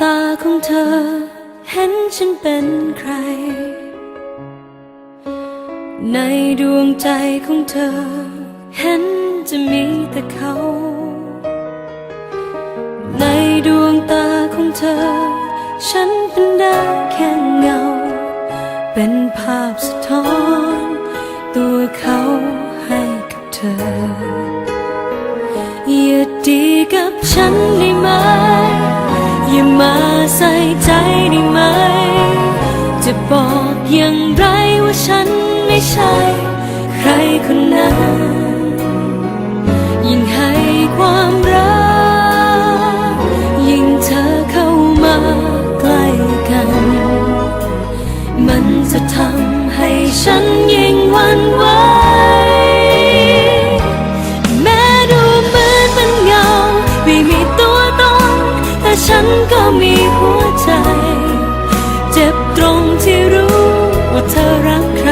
ตาของเธอ เห็นฉันเป็นใคร ในดวงใจของเธอ เห็นจะมีแต่เขา ในดวงตาของเธอ ฉันเป็นได้แค่เงา เป็นภาพสะท้อน ตัวเขาให้กับเธออย่าดีกับฉันได้ไหม อย่ามาใส่ใจได้ไหม จะบอกอย่างไรว่าฉันไม่ใช่ ใครคน ก็มีหัวใจ เจ็บตรงที่รู้ว่าเธอรักใคร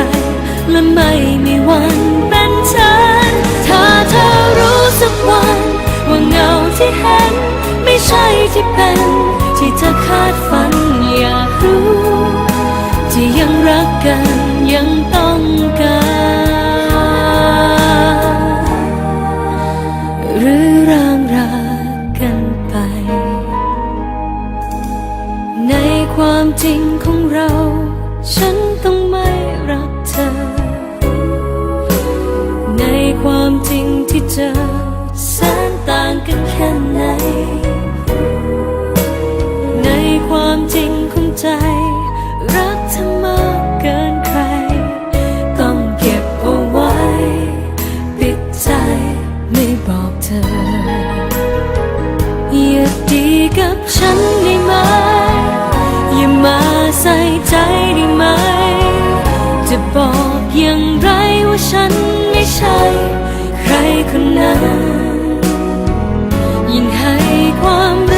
และไม่มีวันเป็นฉัน ถ้าเธอรู้สักวัน ว่าเงาที่เห็น ไม่ใช่ที่เป็น ที่เธอคาด ความจริงของเรา ฉันต้องไม่รักเธอ ในความจริงที่เจอแสนต่างกันแค่ไหน ในความจริงของใจ รักเธอมากเกินใคร ต้องเก็บเอาไว้ ปิดใจไม่บอกเธออย่าดีกับฉันได้ไหม มาใส่ใจได้ไหม จะบอกอย่างไรว่าฉันไม่ใช่ ใครคนนั้น ยิ่งให้ความ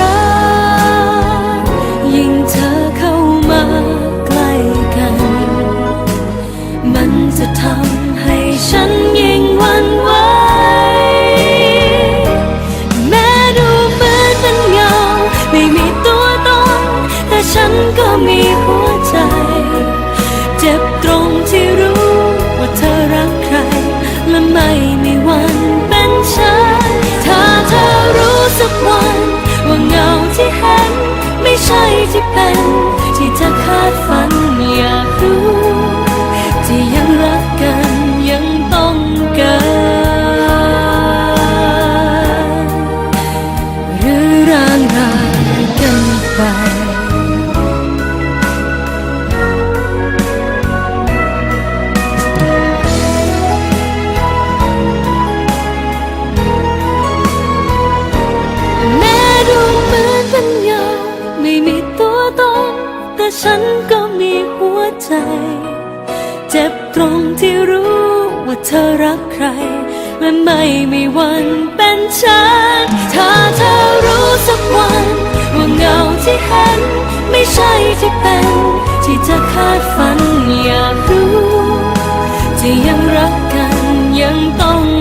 ที่เป็นที่เธอคาดฝัน ฉันก็มีหัวใจ เจ็บตรงที่รู้ว่าเธอรักใคร และไม่มีวันเป็นฉัน ถ้าเธอรู้สักวันว่าเงาที่เห็น ไม่ใช่ที่เป็น ที่เธอคาดฝันอยากรู้ที่ยังรักกันยังต้อง